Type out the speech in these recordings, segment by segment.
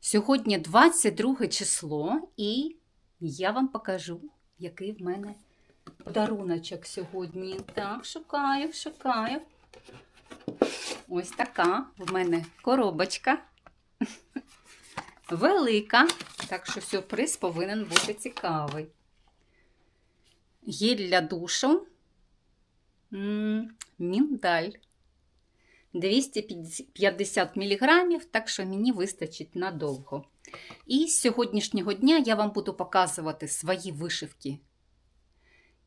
Сьогодні 22 число, і я вам покажу, який в мене подаруночок сьогодні. Так, шукаю, шукаю. Ось така в мене коробочка. Велика, так що сюрприз повинен бути цікавий. Гель для душу. М, Міндаль. 250 мг, так що мені вистачить надовго. І з сьогоднішнього дня я вам буду показувати свої вишивки.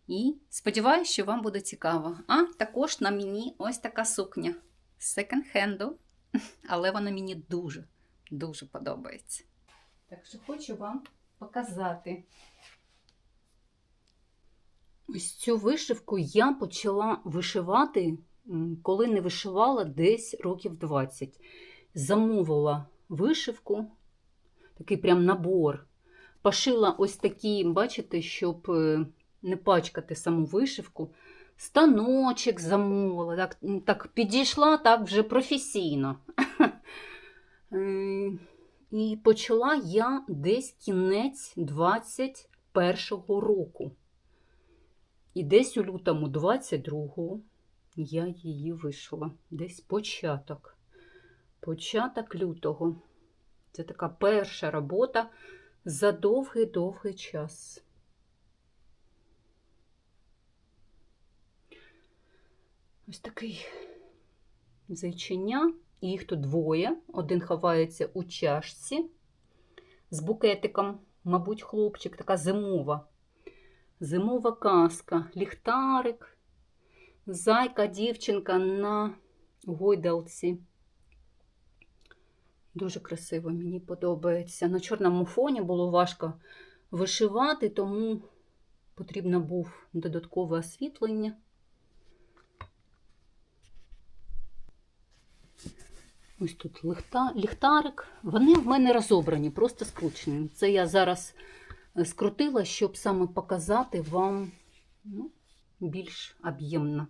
І сподіваюся, що вам буде цікаво. А також на мені ось така сукня з секонд-хенду, але вона мені дуже, дуже подобається. Так що хочу вам показати. Ось цю вишивку я почала вишивати коли не вишивала десь років 20. Замовила вишивку, такий прям набор. Пошила ось такі, бачите, щоб е, не пачкати саму вишивку. Станочок замовила, так так підійшла так вже професійно. Е, і почала я десь кінець 21-го року. І десь у лютому 22-го я її вишила. Десь початок. Початок лютого. Це така перша робота за довгий-довгий час. Ось такий зайчиня. Їх тут двоє. Один ховається у чашці з букетиком, мабуть, хлопчик, така зимова. Зимова казка, ліхтарик зайка дівчинка на гойдалці. Дуже красиво, мені подобається. На чорному фоні було важко вишивати, тому потрібно був додаткове освітлення. Ось тут ліхта, ліхтарик. Вони в мене розобрані, просто скручені. Це я зараз скрутила, щоб саме показати вам ну, більш об'ємно.